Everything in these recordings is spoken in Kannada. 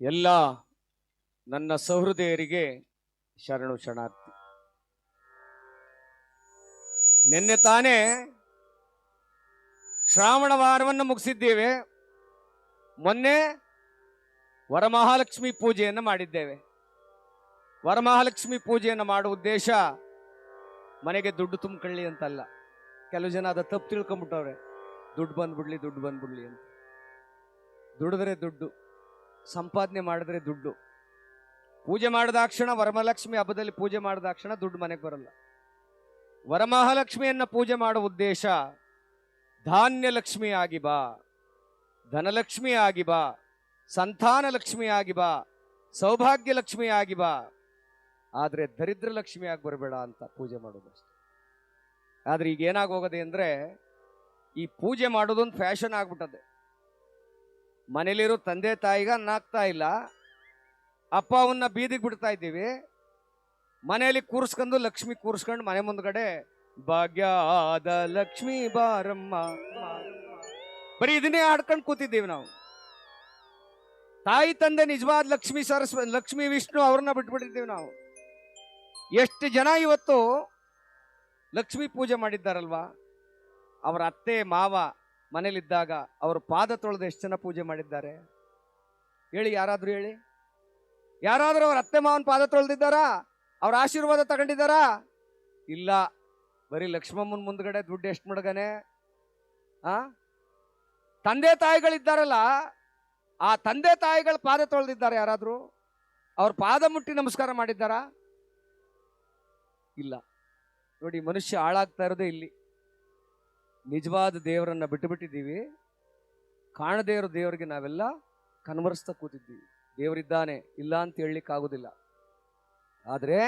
ಎಲ್ಲ ನನ್ನ ಸಹೃದಯರಿಗೆ ಶರಣು ಶರಣಾರ್ಥಿ. ನಿನ್ನೆ ತಾನೇ ಶ್ರಾವಣ ವಾರವನ್ನು ಮುಗಿಸಿದ್ದೇವೆ. ಮೊನ್ನೆ ವರಮಹಾಲಕ್ಷ್ಮಿ ಪೂಜೆಯನ್ನು ಮಾಡಿದ್ದೇವೆ. ವರಮಹಾಲಕ್ಷ್ಮಿ ಪೂಜೆಯನ್ನು ಮಾಡುವ ಉದ್ದೇಶ ಮನೆಗೆ ದುಡ್ಡು ತುಂಬಿಕೊಳ್ಳಿ ಅಂತಲ್ಲ. ಕೆಲವು ಜನ ಅದ ತಪ್ಪು ತಿಳ್ಕೊಂಬಿಟ್ಟವ್ರೆ. ದುಡ್ಡು ಬಂದ್ಬಿಡ್ಲಿ ದುಡ್ಡು ಬಂದ್ಬಿಡ್ಲಿ ಅಂತ. ದುಡಿದ್ರೆ ದುಡ್ಡು. ಸಂಪಾದನೆ ಮಾಡಿದ್ರೆ ದುಡ್ಡು. ಪೂಜೆ ಮಾಡಿದಾಕ್ಷಣ ವರಮಹಾಲಕ್ಷ್ಮಿ ಹಬ್ಬದಲ್ಲಿ ಪೂಜೆ ಮಾಡಿದಾಕ್ಷಣ ದುಡ್ಡು ಮನೆಗೆ ಬರಲ್ಲ. ವರಮಹಾಲಕ್ಷ್ಮಿಯನ್ನ ಪೂಜೆ ಮಾಡುವ ಉದ್ದೇಶ ಧಾನ್ಯ ಲಕ್ಷ್ಮಿ ಆಗಿ ಬಾ, ಧನಲಕ್ಷ್ಮಿ ಆಗಿ ಬಾ ಸಂತಾನ ಲಕ್ಷ್ಮಿ ಆಗಿ ಬಾ ಸೌಭಾಗ್ಯ ಲಕ್ಷ್ಮಿ ಆಗಿ ಬಾ. ಆದರೆ ದರಿದ್ರ ಲಕ್ಷ್ಮಿ ಆಗಿ ಬರಬೇಡ ಅಂತ ಪೂಜೆ ಮಾಡೋದು ಆದರೆ ಈಗ ಏನಾಗೋಗದೆ ಅಂದರೆ ಈ ಪೂಜೆ ಮಾಡೋದೊಂದು ಫ್ಯಾಷನ್ ಆಗ್ಬಿಟ್ಟದೆ. ಮನೇಲಿರೋ ತಂದೆ ತಾಯಿಗ ನಾಗ್ತಾ ಇಲ್ಲ. ಅಪ್ಪ ಅವನ್ನ ಬೀದಿಗೆ ಬಿಡ್ತಾ ಇದ್ದೀವಿ. ಮನೆಯಲ್ಲಿ ಕೂರಿಸ್ಕೊಂಡು ಲಕ್ಷ್ಮಿ ಕೂರಿಸ್ಕೊಂಡು ಮನೆ ಮುಂದ್ಗಡೆ, ಭಾಗ್ಯದ ಲಕ್ಷ್ಮಿ ಬಾರಮ್ಮ. ಬರೀ ಇದನ್ನೇ ಆಡ್ಕೊಂಡು ಕೂತಿದ್ದೀವಿ ನಾವು. ತಾಯಿ ತಂದೆ ನಿಜವಾದ ಲಕ್ಷ್ಮಿ ಸರಸ್ವ ಲಕ್ಷ್ಮಿ ವಿಷ್ಣು ಅವ್ರನ್ನ ಬಿಟ್ಬಿಟ್ಟಿದ್ದೀವಿ ನಾವು. ಎಷ್ಟು ಜನ ಇವತ್ತು ಲಕ್ಷ್ಮಿ ಪೂಜೆ ಮಾಡಿದ್ದಾರಲ್ವಾ? ಅವರ ಅತ್ತೆ, ಮಾವ ಮನೇಲಿದ್ದಾಗ ಅವರು ಪಾದ ತೊಳೆದು ಎಷ್ಟು ಜನ ಪೂಜೆ ಮಾಡಿದ್ದಾರೆ? ಹೇಳಿ, ಯಾರಾದರೂ ಹೇಳಿ. ಯಾರಾದರೂ ಅವ್ರ ಅತ್ತೆ ಮಾವನ ಪಾದ ತೊಳೆದಿದ್ದಾರಾ? ಅವ್ರ ಆಶೀರ್ವಾದ ತಗೊಂಡಿದ್ದಾರಾ? ಇಲ್ಲ. ಬರೀ ಲಕ್ಷ್ಮಮ್ಮನ ಮುಂದ್ಗಡೆ ದುಡ್ಡು ಎಷ್ಟು ಮಡಗನೆ? ಆ? ತಂದೆ ತಾಯಿಗಳಿದ್ದಾರಲ್ಲ, ಆ ತಂದೆ ತಾಯಿಗಳ ಪಾದ ತೊಳೆದಿದ್ದಾರೆ ಯಾರಾದರೂ? ಅವ್ರ ಪಾದ ಮುಟ್ಟಿ ನಮಸ್ಕಾರ ಮಾಡಿದ್ದಾರಾ? ಇಲ್ಲ. ನೋಡಿ, ಮನುಷ್ಯ ಹಾಳಾಗ್ತಾ ಇರೋದೇ ಇಲ್ಲಿ. ನಿಜವಾದ ದೇವರನ್ನ ಬಿಟ್ಟು ಬಿಟ್ಟಿದ್ದೀವಿ ಕಾಣದೇ ಇರೋ ದೇವರಿಗೆ ನಾವೆಲ್ಲ ಕನ್ವರ್ಸ್ತಾ ಕೂತಿದ್ದೀವಿ. ದೇವರಿದ್ದಾನೆ, ಇಲ್ಲ ಅಂತ ಹೇಳಲಿಕ್ಕೆ ಆಗೋದಿಲ್ಲ ಆದರೆ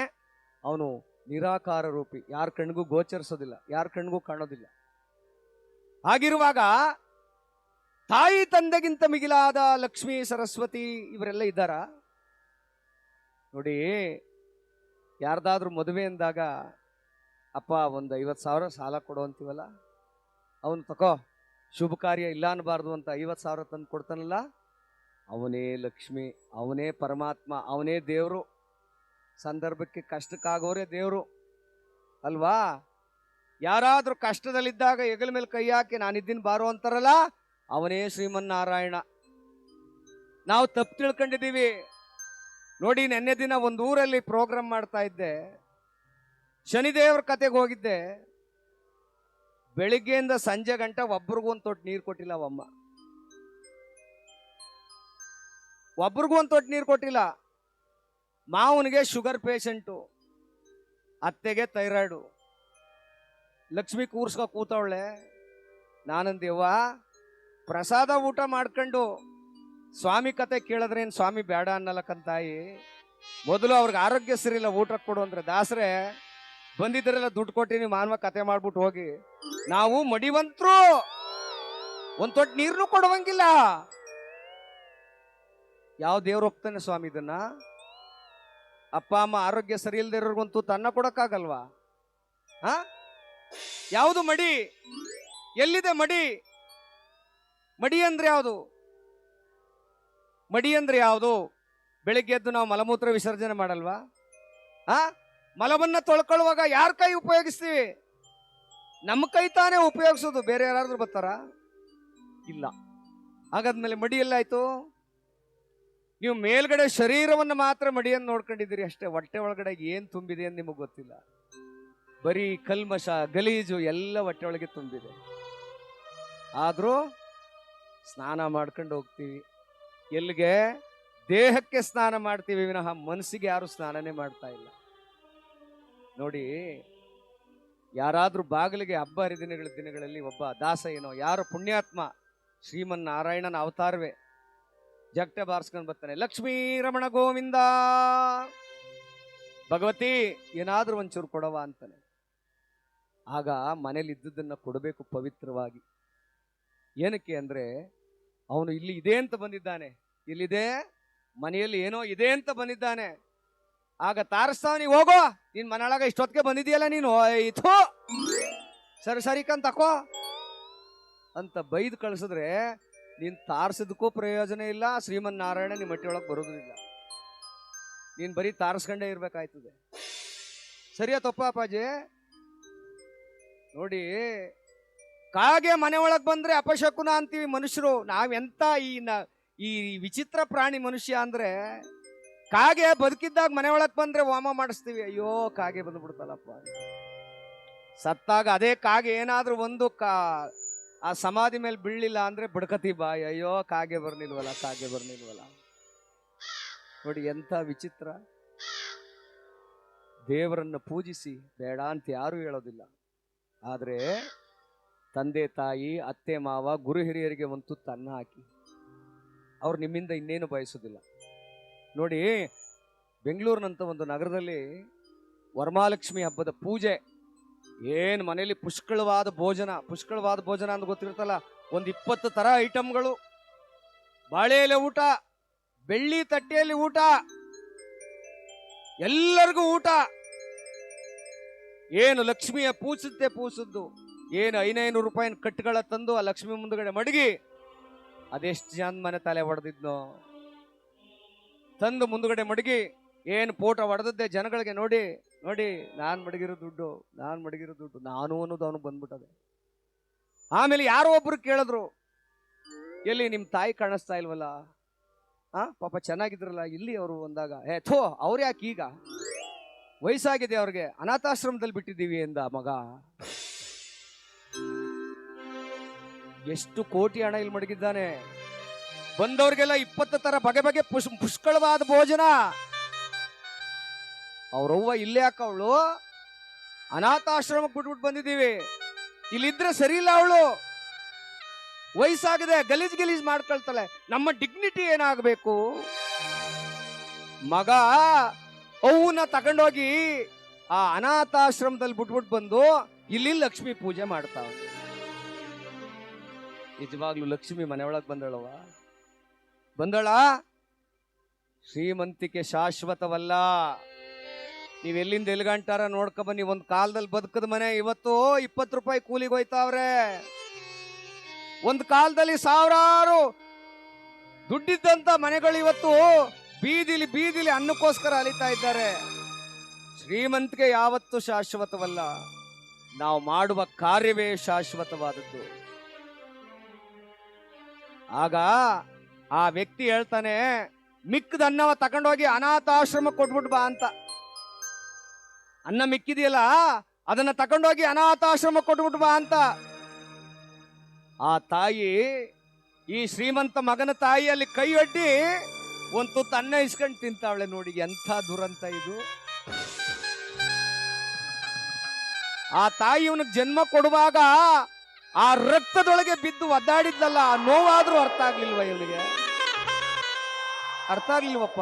ಅವನು ನಿರಾಕಾರ ರೂಪಿ, ಯಾರ ಕಣ್ಗೂ ಗೋಚರಿಸೋದಿಲ್ಲ, ಯಾರ ಕಣ್ಗೂ ಕಾಣೋದಿಲ್ಲ. ಹಾಗಿರುವಾಗ ತಾಯಿ ತಂದೆಗಿಂತ ಮಿಗಿಲಾದ ಲಕ್ಷ್ಮೀ, ಸರಸ್ವತಿ ಇವರೆಲ್ಲ ಇದ್ದಾರ? ನೋಡಿ, ಯಾರ್ದಾದ್ರೂ ಮದುವೆ ಅಂದಾಗ, ಅಪ್ಪ, ಒಂದು ಐವತ್ತು ಸಾವಿರ ಸಾಲ ಕೊಡು ಅಂತೀವಲ್ಲ? ಅವನು ತಕೋ, ಶುಭ ಕಾರ್ಯ ಇಲ್ಲ ಅನ್ನಬಾರ್ದು ಅಂತ ಐವತ್ತು ಸಾವಿರ ತಂದು ಕೊಡ್ತಾನಲ್ಲ? ಅವನೇ ಲಕ್ಷ್ಮಿ, ಅವನೇ ಪರಮಾತ್ಮ, ಅವನೇ ದೇವರು. ಸಂದರ್ಭಕ್ಕೆ ಕಷ್ಟಕ್ಕಾಗೋರೇ ದೇವರು. ಅಲ್ವಾ? ಯಾರಾದರೂ ಕಷ್ಟದಲ್ಲಿದ್ದಾಗ ಹೆಗಲ ಮೇಲೆ ಕೈ ಹಾಕಿ, ನಾನಿದ್ದೀನಿ ಬಾರೋ ಅಂತಾರಲ್ಲ, ಅವನೇ ಶ್ರೀಮನ್ನಾರಾಯಣ. ನಾವು ತಪ್ಪು ತಿಳ್ಕೊಂಡಿದ್ದೀವಿ. ನೋಡಿ, ನೆನ್ನೆ ದಿನ ಒಂದು ಊರಲ್ಲಿ ಪ್ರೋಗ್ರಾಮ್ ಮಾಡ್ತಾ ಇದ್ದೆ. ಶನಿದೇವ್ರ ಕತೆಗೆ ಹೋಗಿದ್ದೆ. ಬೆಳಿಗ್ಗೆಯಿಂದ ಸಂಜೆ ಗಂಟ ಒಬ್ರಿಗೂ ಒಂದು ತೊಟ್ಟು ನೀರು ಕೊಟ್ಟಿಲ್ಲ ಅವಮ್ಮ. ಒಬ್ರಿಗೂ ಒಂದು ತೊಟ್ಟು ನೀರು ಕೊಟ್ಟಿಲ್ಲ. ಮಾವನಿಗೆ ಶುಗರ್ ಪೇಷಂಟು, ಅತ್ತೆಗೆ ಥೈರಾಯ್ಡು. ಲಕ್ಷ್ಮಿ ಕೂರ್ಸ್ಕೊ ಕೂತವಳೆ. ನಾನಂದೇವ್ವ ಪ್ರಸಾದ ಊಟ ಮಾಡ್ಕೊಂಡು ಸ್ವಾಮಿ ಕತೆ ಕೇಳಿದ್ರೇನು ಸ್ವಾಮಿ ಬೇಡ ಅನ್ನಲಕ್ಕಂತಾಯಿ. ಮೊದಲು ಅವ್ರಿಗೆ ಆರೋಗ್ಯ ಸರಿಯಿಲ್ಲ ಊಟ ಕೊಡು ಅಂದ್ರೆ ದಾಸರೇ. ಬಂದಿದ್ದರೆಲ್ಲ ದುಡ್ಡು ಕೊಟ್ಟಿನಿ ಮಾನವ ಕತೆ ಮಾಡ್ಬಿಟ್ಟು ಹೋಗಿ. ನಾವು ಮಡಿವಂತರು. ಒಂದ್ ತೊಟ್ಟು ನೀರ್ನು ಕೊಡುವಂಗಿಲ್ಲ. ಯಾವ ದೇವ್ರು ಒಪ್ತಾನೆ ಸ್ವಾಮಿ ಇದನ್ನ? ಅಪ್ಪ, ಅಮ್ಮ ಆರೋಗ್ಯ ಸರಿ ಇಲ್ಲದೆ ಇರೋರ್ಗಂತೂ ತನ್ನ ಕೊಡಕ್ಕಾಗಲ್ವಾ? ಹಾ? ಯಾವುದು ಮಡಿ? ಎಲ್ಲಿದೆ ಮಡಿ? ಮಡಿ ಅಂದ್ರೆ ಯಾವುದು? ಮಡಿ ಅಂದ್ರೆ ಯಾವುದು? ಬೆಳಿಗ್ಗೆ ಎದ್ದು ನಾವು ಮಲಮೂತ್ರ ವಿಸರ್ಜನೆ ಮಾಡಲ್ವಾ? ಆ ಮಲವನ್ನ ತೊಳ್ಕೊಳ್ಳುವಾಗ ಯಾರ ಕೈ ಉಪಯೋಗಿಸ್ತೀವಿ? ನಮ್ಮ ಕೈ ತಾನೇ ಉಪಯೋಗಿಸೋದು, ಬೇರೆ ಯಾರಾದ್ರೂ ಬರ್ತಾರ? ಇಲ್ಲ. ಹಾಗಾದ್ಮೇಲೆ ಮಡಿ ಎಲ್ಲಾಯ್ತು? ನೀವು ಮೇಲ್ಗಡೆ ಶರೀರವನ್ನು ಮಾತ್ರ ಮಡಿಯನ್ನು ನೋಡ್ಕೊಂಡಿದ್ದೀರಿ ಅಷ್ಟೇ, ಹೊಟ್ಟೆ ಒಳಗಡೆ ಏನು ತುಂಬಿದೆ ಅಂತ ನಿಮಗೆ ಗೊತ್ತಿಲ್ಲ. ಬರೀ ಕಲ್ಮಶ, ಗಲೀಜು ಎಲ್ಲ ಹೊಟ್ಟೆ ಒಳಗೆ ತುಂಬಿದೆ. ಆದರೂ ಸ್ನಾನ ಮಾಡ್ಕೊಂಡು ಹೋಗ್ತೀವಿ. ಎಲ್ಲಿಗೆ? ದೇಹಕ್ಕೆ ಸ್ನಾನ ಮಾಡ್ತೀವಿ ವಿನಃ, ಮನಸ್ಸಿಗೆ ಯಾರು ಸ್ನಾನನೇ ಮಾಡ್ತಾ ಇಲ್ಲ. ನೋಡಿ, ಯಾರಾದರೂ ಬಾಗಿಲಿಗೆ ಹಬ್ಬ ಹರಿದಿನಗಳ ದಿನಗಳಲ್ಲಿ ಒಬ್ಬ ದಾಸ ಏನೋ, ಯಾರು ಪುಣ್ಯಾತ್ಮ ಶ್ರೀಮನ್ ನಾರಾಯಣನ ಅವತಾರವೇ. ಜಗಟೆ ಬಾರಿಸ್ಕೊಂಡು ಬರ್ತಾನೆ, ಲಕ್ಷ್ಮೀ ರಮಣ ಗೋವಿಂದ. ಭಗವತಿ, ಏನಾದರೂ ಒಂಚೂರು ಕೊಡವ ಅಂತಾನೆ. ಆಗ ಮನೇಲಿ ಇದ್ದುದನ್ನು ಕೊಡಬೇಕು ಪವಿತ್ರವಾಗಿ. ಏನಕ್ಕೆ ಅಂದರೆ, ಅವನು ಇಲ್ಲಿ ಇದೆ ಅಂತ ಬಂದಿದ್ದಾನೆ. ಇಲ್ಲಿದೆ, ಮನೆಯಲ್ಲಿ ಏನೋ ಇದೆ ಅಂತ ಬಂದಿದ್ದಾನೆ. ಆಗ ತಾರಿಸ್ತಾವ ನೀವು ಹೋಗೋ. ನಿನ್ ಮನೆಯೊಳಗ ಇಷ್ಟೊತ್ತಿಗೆ ಬಂದಿದೆಯಲ್ಲ ನೀನು? ಇಥೋ ಸರಿ ಸರಿ ಕಂತ ತಕೋ. ಅಂತ ಬೈದು ಕಳ್ಸಿದ್ರೆ ನೀನ್ ತಾರ್ಸದಕ್ಕೂ ಪ್ರಯೋಜನ ಇಲ್ಲ ಶ್ರೀಮನ್ ನಾರಾಯಣ ನಿಮ್ಮ ಮಟ್ಟಿ ಬರೋದಿಲ್ಲ ನೀನ್ ಬರೀ ತಾರಿಸ್ಕೊಂಡೇ ಇರ್ಬೇಕಾಯ್ತದೆ. ಸರಿಯಾ ತಪ್ಪ ಅಪ್ಪಾಜಿ? ನೋಡಿ, ಕಾಗೆ ಮನೆ ಒಳಗ್ ಬಂದ್ರೆ ಅಪಶಕುನ ಅಂತೀವಿ ಮನುಷ್ಯರು. ನಾವೆಂತ ಈ ಈ ವಿಚಿತ್ರ ಪ್ರಾಣಿ ಮನುಷ್ಯ ಅಂದ್ರೆ ಕಾಗೆ ಬದುಕಿದ್ದಾಗ ಮನೆ ಒಳಗ್ ಬಂದ್ರೆ ವಾಮ ಮಾಡಿಸ್ತೀವಿ. ಅಯ್ಯೋ, ಕಾಗೆ ಬಂದ್ಬಿಡ್ತಲ್ಲಪ್ಪ. ಸತ್ತಾಗ ಅದೇ ಕಾಗೆ ಏನಾದ್ರೂ ಒಂದು ಕಾ, ಆ ಸಮಾಧಿ ಮೇಲೆ ಬೀಳಲಿಲ್ಲ ಅಂದ್ರೆ ಬಡ್ಕತಿ ಬಾಯಿ. ಅಯ್ಯೋ, ಕಾಗೆ ಬರ್ನಿಲ್ವಲ್ಲ ಕಾಗೆ ಬರ್ನಿಲ್ವಲ್ಲ. ನೋಡಿ ಎಂಥ ವಿಚಿತ್ರ. ದೇವರನ್ನ ಪೂಜಿಸಿ, ಬೇಡ ಅಂತ ಯಾರು ಹೇಳೋದಿಲ್ಲ. ಆದರೆ ತಂದೆ, ತಾಯಿ, ಅತ್ತೆ, ಮಾವ, ಗುರು ಹಿರಿಯರಿಗೆ ಒಂದು ತುತ್ತು ಅನ್ನ ಹಾಕಿ. ಅವ್ರು ನಿಮ್ಮಿಂದ ಇನ್ನೇನು ಬಯಸೋದಿಲ್ಲ. ನೋಡಿ, ಬೆಂಗಳೂರಿನಂತ ಒಂದು ನಗರದಲ್ಲಿ ವರಮಹಾಲಕ್ಷ್ಮಿ ಹಬ್ಬದ ಪೂಜೆ. ಏನು ಮನೆಯಲ್ಲಿ ಪುಷ್ಕಳವಾದ ಭೋಜನ ಪುಷ್ಕಳವಾದ ಭೋಜನ ಅಂತ ಗೊತ್ತಿರುತ್ತಲ್ಲ, ಒಂದು ಇಪ್ಪತ್ತು ತರ ಐಟಮ್ಗಳು ಬಾಳೆ ಎಲೆ ಊಟ, ಬೆಳ್ಳಿ ತಟ್ಟೆಯಲ್ಲಿ ಊಟ, ಎಲ್ಲರಿಗೂ ಊಟ. ಏನು ಲಕ್ಷ್ಮಿಯ ಪೂಸುತ್ತೆ ಪೂಸದ್ದು ಏನು ಐನೈನೂರು ರೂಪಾಯಿನ ಕಟ್ಟುಗಳ ತಂದು ಆ ಲಕ್ಷ್ಮಿ ಮುಂದುಗಡೆ ಮಡಗಿ, ಅದೆಷ್ಟು ಜನ ಮನೆ ತಲೆ ಹೊಡೆದಿದ್ನೋ ತಂದು ಮುಂದುಗಡೆ ಮಡಗಿ, ಏನು ಫೋಟೋ ಹೊಡೆದದ್ದೆ ಜನಗಳಿಗೆ ನೋಡಿ ನೋಡಿ, ನಾನು ಮಡಗಿರೋ ದುಡ್ಡು, ನಾನು ಮಡಗಿರೋ ದುಡ್ಡು, ನಾನು ಅನ್ನೋದು ಅವನು ಬಂದ್ಬಿಟ್ಟದೆ. ಆಮೇಲೆ ಯಾರೋ ಒಬ್ಬರು ಕೇಳಿದ್ರು, ಎಲ್ಲಿ ನಿಮ್ಮ ತಾಯಿ ಕಾಣಿಸ್ತಾ ಇಲ್ವಲ್ಲ? ಆ, ಪಾಪ ಚೆನ್ನಾಗಿದ್ರಲ್ಲ, ಇಲ್ಲಿ ಅವರು ಅಂದಾಗ ಏ ಥೋ, ಅವ್ರು ಯಾಕೆ ಈಗ? ವಯಸ್ಸಾಗಿದೆ ಅವ್ರಿಗೆ, ಅನಾಥಾಶ್ರಮದಲ್ಲಿ ಬಿಟ್ಟಿದ್ದೀವಿ ಎಂದ ಮಗ. ಎಷ್ಟು ಕೋಟಿ ಹಣ ಇಲ್ಲಿ ಮಡಗಿದ್ದಾನೆ. ಬಂದವ್ರಿಗೆಲ್ಲ ಇಪ್ಪತ್ತು ತರ ಬಗೆ ಬಗೆ ಪುಷ್ ಪುಷ್ಕಳವಾದ ಭೋಜನ. ಅವ್ರವ್ವ ಇಲ್ಲೇ ಅವಳು ಅನಾಥಾಶ್ರಮಕ್ಕೆ ಬಿಟ್ಬಿಟ್ಟು ಬಂದಿದ್ದೀವಿ. ಇಲ್ಲಿದ್ರೆ ಸರಿ ಇಲ್ಲ ಅವಳು. ವಯಸ್ಸಾಗಿದೆ, ಗಲೀಜ್ ಗಲೀಜ್ ಮಾಡ್ಕೊಳ್ತಾಳೆ. ನಮ್ಮ ಡಿಗ್ನಿಟಿ ಏನಾಗಬೇಕು? ಮಗ ಅವನ್ನ ತಗೊಂಡೋಗಿ ಆ ಅನಾಥಾಶ್ರಮದಲ್ಲಿ ಬಿಟ್ಬಿಟ್ಟು ಬಂದು ಇಲ್ಲಿ ಲಕ್ಷ್ಮಿ ಪೂಜೆ ಮಾಡ್ತಾವ ನಿಜವಾಗ್ಲೂ ಲಕ್ಷ್ಮಿ ಮನೆ ಬಂದಳವಾ ಬಂದಳವ ಬಂದಳ? ಶ್ರೀಮಂತಿಕೆ ಶಾಶ್ವತವಲ್ಲ. ನೀವೆಲ್ಲಿಂದ ಎಲ್ಲಿಂದ ಎಲ್ಗಂಟಾರ ನೋಡ್ಕೊ ಬನ್ನಿ, ಒಂದ್ ಕಾಲದಲ್ಲಿ ಬದುಕದ ಮನೆ, ಇವತ್ತು ಇಪ್ಪತ್ತು ರೂಪಾಯಿ ಕೂಲಿಗೆ ಹೋಯ್ತಾವ್ರೆ. ಒಂದ್ ಕಾಲದಲ್ಲಿ ಸಾವಿರಾರು ದುಡ್ಡಿದ್ದಂತ ಮನೆಗಳು ಇವತ್ತು ಬೀದಿಲಿ ಬೀದಿಲಿ ಅನ್ನಕ್ಕೋಸ್ಕರ ಅಲಿತಾ ಇದ್ದಾರೆ. ಶ್ರೀಮಂತಿಕೆ ಯಾವತ್ತೂ ಶಾಶ್ವತವಲ್ಲ. ನಾವು ಮಾಡುವ ಕಾರ್ಯವೇ ಶಾಶ್ವತವಾದದ್ದು. ಆಗ ಆ ವ್ಯಕ್ತಿ ಹೇಳ್ತಾನೆ, ಮಿಕ್ಕದ ಅನ್ನವ ತಗೊಂಡೋಗಿ ಅನಾಥಾಶ್ರಮ ಕೊಟ್ಬಿಟ್ ಬಾ ಅಂತ. ಅನ್ನ ಮಿಕ್ಕಿದೆಯಲ್ಲ, ಅದನ್ನ ತಗೊಂಡೋಗಿ ಅನಾಥಾಶ್ರಮ ಕೊಟ್ಬಿಟ್ ಬಾ ಅಂತ. ಆ ತಾಯಿ, ಈ ಶ್ರೀಮಂತ ಮಗನ ತಾಯಿಯಲ್ಲಿ ಕೈ ಒಡ್ಡಿ ಒಂದು ತುತ್ತು ಇಸ್ಕೊಂಡು ತಿಂತಾವಳೆ ನೋಡಿ, ಎಂಥ ದುರಂತ ಇದು. ಆ ತಾಯಿ ಇವನಿಗೆ ಜನ್ಮ ಕೊಡುವಾಗ ಆ ರಕ್ತದೊಳಗೆ ಬಿದ್ದು ಒದ್ದಾಡಿದ್ದಲ್ಲ, ಆ ನೋವಾದ್ರೂ ಅರ್ಥ ಆಗ್ಲಿಲ್ವ ಇವನಿಗೆ? ಅರ್ಥ ಆಗ್ಲಿಲ್ವಪ್ಪ?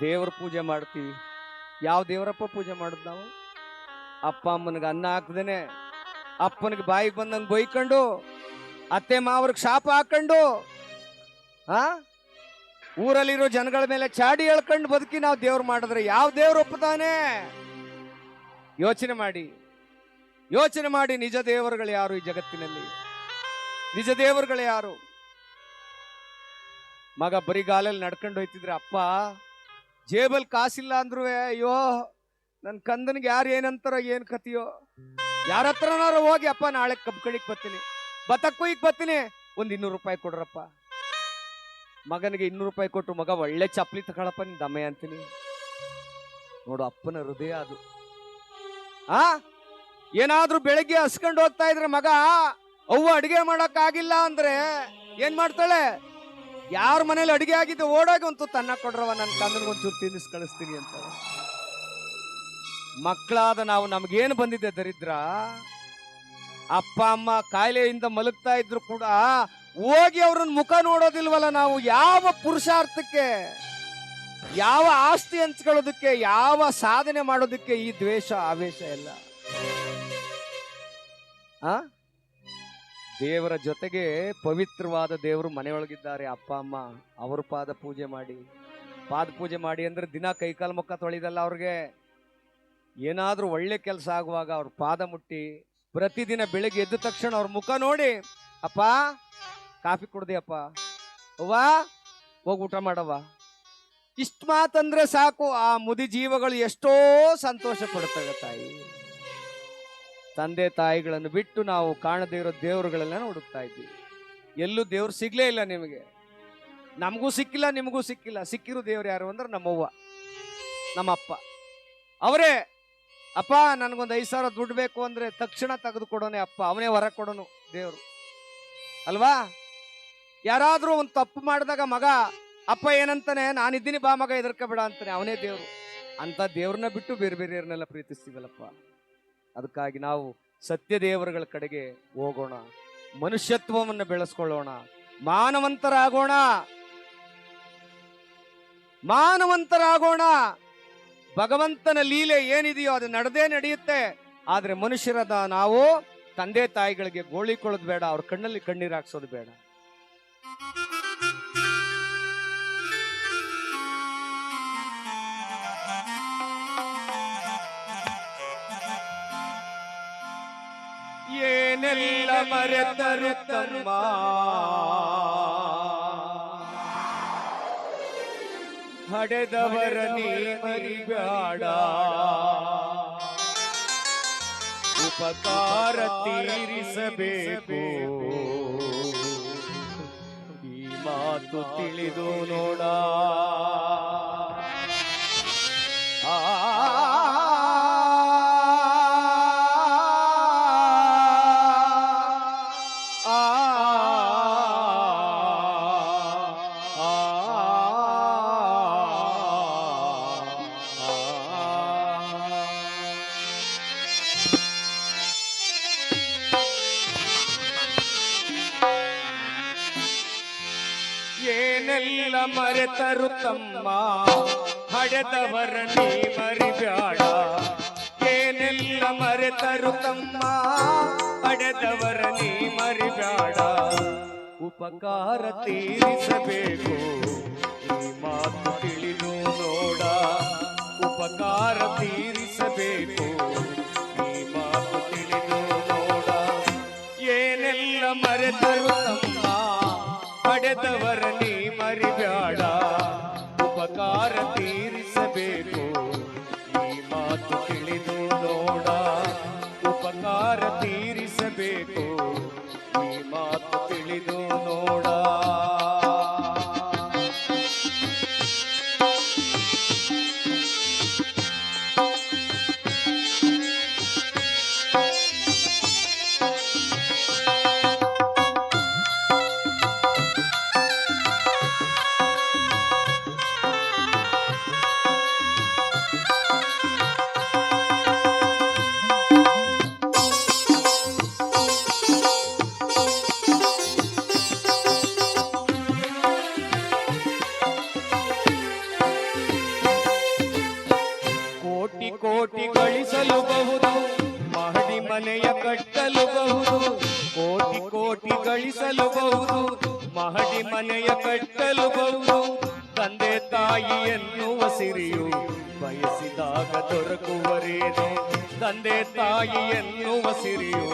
ದೇವ್ರ ಪೂಜೆ ಮಾಡ್ತೀವಿ. ಯಾವ ದೇವರಪ್ಪ ಪೂಜೆ ಮಾಡುದು ನಾವು? ಅಪ್ಪ ಅಮ್ಮನಿಗೆ ಅನ್ನ ಹಾಕ್ದೇನೆ, ಅಪ್ಪನಿಗೆ ಬಾಯಿಗೆ ಬಂದಂಗೆ ಬೈಕೊಂಡು, ಅತ್ತೆ ಮಾವ್ರಿಗೆ ಶಾಪ ಹಾಕೊಂಡು ಆ? ಊರಲ್ಲಿರೋ ಜನಗಳ ಮೇಲೆ ಚಾಡಿ ಹೇಳ್ಕೊಂಡು ಬದುಕಿ ನಾವು ದೇವ್ರು ಮಾಡಿದ್ರೆ ಯಾವ ದೇವ್ರು ಒಪ್ಪುತ್ತಾನೆ? ಯೋಚನೆ ಮಾಡಿ. ಯೋಚನೆ ಮಾಡಿ ನಿಜ ದೇವರುಗಳು ಯಾರು ಈ ಜಗತ್ತಿನಲ್ಲಿ? ನಿಜ ದೇವರುಗಳು ಯಾರು? ಮಗ ಬರಿಗಾಲಲ್ಲಿ ನಡ್ಕೊಂಡು ಹೋಯ್ತಿದ್ರೆ, ಅಪ್ಪ, ಜೇಬಲ್ ಕಾಸಿಲ್ಲ ಅಂದ್ರು ಅಯ್ಯೋ ನನ್ನ ಕಂದನಿಗೆ ಯಾರು ಏನಂತಾರೋ, ಏನ್ ಕತಿಯೋ ಯಾರ ಹತ್ರನಾರು ಹೋಗಿ, ಅಪ್ಪ, ನಾಳೆ ಕಬ್ಕಳಿಗೆ ಬರ್ತೀನಿ. ಬತಕ್ ಕೊಯ್ಕ್ ಬರ್ತೀನಿ. ಒಂದ್ ಇನ್ನೂರು ರೂಪಾಯಿ ಕೊಡ್ರಪ್ಪ. ಮಗನಿಗೆ ಇನ್ನೂರು ರೂಪಾಯಿ ಕೊಟ್ಟು, ಮಗ, ಒಳ್ಳೆ ಚಪ್ಪಲಿ ತಗೊಳಪ್ಪ, ನಿನ್ ದಮ್ಮೆ ಅಂತೀನಿ. ನೋಡು, ಅಪ್ಪನ ಹೃದಯ ಅದು. ಆ? ಏನಾದ್ರೂ ಬೆಳಗ್ಗೆ ಹಸ್ಕೊಂಡು ಹೋಗ್ತಾ ಇದ್ರೆ ಮಗ, ಅವ್ವ ಅಡಿಗೆ ಮಾಡಕ್ ಆಗಿಲ್ಲ ಅಂದ್ರೆ ಏನ್ ಮಾಡ್ತಾಳೆ? ಯಾರ ಮನೇಲಿ ಅಡಿಗೆ ಆಗಿದ್ದು ಓಡೋಗಿ ಒಂದು ತನ್ನ ಕೊಡ್ರವ ನನ್ನ ಕಂದನಿಗೆ ಒಂಚೂರು ತಿನ್ನಿಸ್ ಕಳಿಸ್ತೀನಿ ಅಂತ ಮಕ್ಕಳಾದ ನಾವು ನಮ್ಗೇನು ಬಂದಿದೆ ದರಿದ್ರ? ಅಪ್ಪ, ಅಮ್ಮ ಕಾಯಿಲೆಯಿಂದ ಮಲಗ್ತಾ ಇದ್ರು ಕೂಡ ಹೋಗಿ ಅವ್ರನ್ನ ಮುಖ ನೋಡೋದಿಲ್ವಲ್ಲ ನಾವು? ಯಾವ ಪುರುಷಾರ್ಥಕ್ಕೆ, ಯಾವ ಆಸ್ತಿ ಹಂಚ್ಕೊಳ್ಳೋದಕ್ಕೆ, ಯಾವ ಸಾಧನೆ ಮಾಡೋದಕ್ಕೆ ಈ ದ್ವೇಷ, ಆವೇಶ ಎಲ್ಲ? ಆ? ದೇವರ ಜೊತೆಗೆ ಪವಿತ್ರವಾದ ದೇವರು ಮನೆಯೊಳಗಿದ್ದಾರೆ. ಅಪ್ಪ, ಅಮ್ಮ, ಅವ್ರ ಪಾದ ಪೂಜೆ ಮಾಡಿ. ಪಾದ ಪೂಜೆ ಮಾಡಿ ಅಂದ್ರೆ ದಿನ ಕೈಕಾಲು ಮುಖ ತೊಳಿದಲ್ಲ ಅವ್ರಿಗೆ. ಏನಾದರೂ ಒಳ್ಳೆ ಕೆಲಸ ಆಗುವಾಗ ಅವ್ರ ಪಾದ ಮುಟ್ಟಿ ಪ್ರತಿದಿನ ಬೆಳಿಗ್ಗೆ ಎದ್ದ ತಕ್ಷಣ ಅವ್ರ ಮುಖ ನೋಡಿ, ಅಪ್ಪ, ಕಾಫಿ ಕುಡ್ದಿಯಪ್ಪ ಅವ್ವ, ಹೋಗಿ ಊಟ ಮಾಡವ್ವ. ಇಷ್ಟ ಮಾತಂದ್ರೆ ಸಾಕು. ಆ ಮುದಿ ಜೀವಗಳು ಎಷ್ಟೋ ಸಂತೋಷ ಪಡ್ತವೆ ತಾಯಿ. ತಂದೆ ತಾಯಿಗಳನ್ನು ಬಿಟ್ಟು ನಾವು ಕಾಣದೇ ಇರೋ ದೇವರುಗಳೆಲ್ಲ ಹುಡುಕ್ತಾ ಇದ್ದೀವಿ. ಎಲ್ಲೂ ದೇವರು ಸಿಗ್ಲೇ ಇಲ್ಲ ನಿಮಗೆ. ನಮಗೂ ಸಿಕ್ಕಿಲ್ಲ, ನಿಮಗೂ ಸಿಕ್ಕಿಲ್ಲ. ಸಿಕ್ಕಿರೋ ದೇವ್ರು ಯಾರು ಅಂದ್ರೆ ನಮ್ಮವ್ವ, ನಮ್ಮಪ್ಪ. ಅವರೇ, ಅಪ್ಪ, ನನಗೊಂದು ಐದು ಸಾವಿರ ದುಡ್ಡು ಬೇಕು ಅಂದರೆ ತಕ್ಷಣ ತೆಗೆದು ಕೊಡೋನೆ ಅಪ್ಪ. ಅವನೇ ಹೊರ ಕೊಡೋನು ದೇವರು. ಅಲ್ವಾ? ಯಾರಾದರೂ ಒಂದು ತಪ್ಪು ಮಾಡಿದಾಗ ಮಗ, ಅಪ್ಪ, ಏನಂತಾನೆ? ನಾನಿದ್ದೀನಿ ಬಾ ಮಗ, ಹೆದರ್ಕೋಬೇಡ ಅಂತಾನೆ. ಅವನೇ ದೇವರು. ಅಂತ ದೇವ್ರನ್ನ ಬಿಟ್ಟು ಬೇರೆ ಬೇರೆಯವ್ರನ್ನೆಲ್ಲ ಪ್ರೀತಿಸ್ತೀವಲ್ಲಪ್ಪ. ಅದಕ್ಕಾಗಿ ನಾವು ಸತ್ಯ ದೇವರುಗಳ ಕಡೆಗೆ ಹೋಗೋಣ. ಮನುಷ್ಯತ್ವವನ್ನು ಬೆಳೆಸ್ಕೊಳ್ಳೋಣ. ಮಾನವಂತರಾಗೋಣ. ಮಾನವಂತರಾಗೋಣ. ಭಗವಂತನ ಲೀಲೆ ಏನಿದೆಯೋ ಅದು ನಡೆದೇ ನಡೆಯುತ್ತೆ. ಆದರೆ ಮನುಷ್ಯರದ ನಾವು ತಂದೆ ತಾಯಿಗಳಿಗೆ ಗೋಳಿಕೊಳ್ಳೋದು ಬೇಡ, ಅವ್ರ ಕಣ್ಣಲ್ಲಿ ಕಣ್ಣೀರು ಹಾಕ್ಸೋದು ಬೇಡ. ಏನೆಲ್ಲ ಮರೆತರು ತಮ್ಮ ಹಡೆದವರ ನೀ ಮರಿಬೇಡ ಉಪಕಾರ ತೀರಿಸಬೇಕು. ಈ ಮಾತು ತಿಳಿದು ನೋಡ. ಮರೆತರು ತಮ್ಮ ಹಡೆದವರ ನೀ ಮರಿಬ್ಯಾಡ. ಏನೆಲ್ಲ ಮರೆತರು ತಮ್ಮ ಹಡೆದವರ ನೀ ಮರಿಬ್ಯಾಡ. ಉಪಕಾರ ತೀರಿಸಬೇಕು, ಈ ಮಾತು ತಿಳಿದು ನೋಡ. ಉಪಕಾರ ತೀರಿಸಬೇಕು, ಈ ಮಾತು ತಿಳಿದು ನೋಡ. ಏನೆಲ್ಲ ಮರೆತರು ತಮ್ಮ ಪಡೆದವರ ನೀ ಮರಿಬ್ಯಾಡ. ಉಪಕಾರ ತೀರಿಸಬೇಕು. ತಾಯಿ ಎನ್ನುವ ಸಿರಿಯು ಬಯಸಿದಾಗ ದೊರಕುವರೇನು? ತಂದೆ ತಾಯಿ ಎನ್ನುವ ಸಿರಿಯು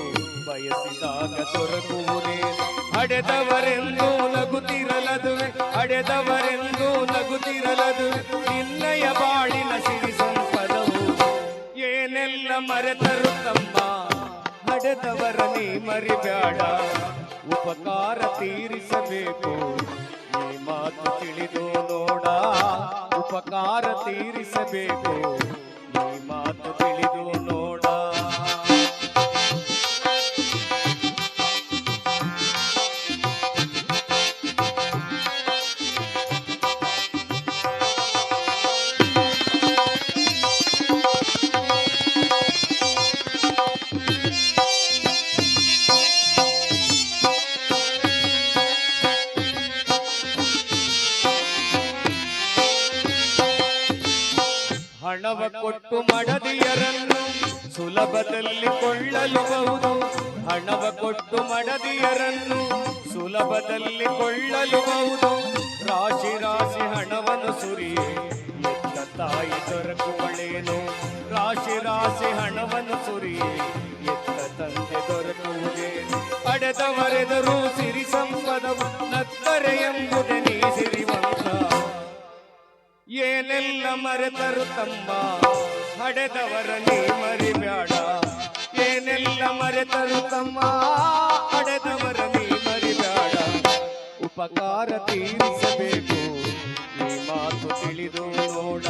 ಬಯಸಿದಾಗ ದೊರಕುವುದೇನು ಹಡೆದವರೆಂದು ನಗುತ್ತಿರಲದುವೆ, ಹಡೆದವರೆಂದು ನಗುತ್ತಿರಲದು ನಿನ್ನಯ ಬಾಳಿನ ಸಿರಿ ಸಂಪದವು ಏನೆಲ್ಲ ಮರೆತರು ತಮ್ಮ ಹಡೆದವರ ನೀ ಮರಿಬೇಡ ಉಪಕಾರ ತೀರಿಸಬೇಕು. ಮಾತು ತಿಳಿದು ನೋಡ ಉಪಕಾರ ತೀರಿಸಬೇಕು. ಕೊಟ್ಟು ಮಡದಿಯರನ್ನು ಸುಲಭದಲ್ಲಿ ಕೊಳ್ಳಲು ಬಹುದು. ಹಣವ ಕೊಟ್ಟು ಮಡದಿಯರನ್ನು ಸುಲಭದಲ್ಲಿ ಕೊಳ್ಳಲು ಬಹುದು. ರಾಶಿ ರಾಶಿ ಹಣವನ್ನು ಸುರಿ ಎತ್ತ ತಾಯಿ ದೊರಕುವಳೇನು? ರಾಶಿ ರಾಶಿ ಹಣವನ್ನು ಸುರಿ ಎತ್ತ ತಂದೆ ದೊರಕುವುದೇ ಪಡೆದ ಮರೆದರು ಸಿರಿ ಸಂಪದವು ನತ್ತರೆ ಎಂಬುದೇ ನೀ ಸಿರಿವಂತ. ಏನೆಲ್ಲ ಮರೆತರು ತಮ್ಮ ಹಡೆದವರ ನೀ ಮರಿಬೇಡ. ಏನೆಲ್ಲ ಮರೆತರು ತಮ್ಮ? ಹಡೆದವರ ನೀ ಮರಿಬೇಡ. ಉಪಕಾರ ತೀರಿಸಬೇಕು. ಈ ಮಾತು ತಿಳಿದು ನೋಡ.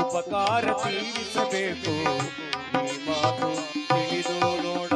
ಉಪಕಾರ ತೀರಿಸಬೇಕು. ಈ ಮಾತು ತಿಳಿದು ನೋಡ.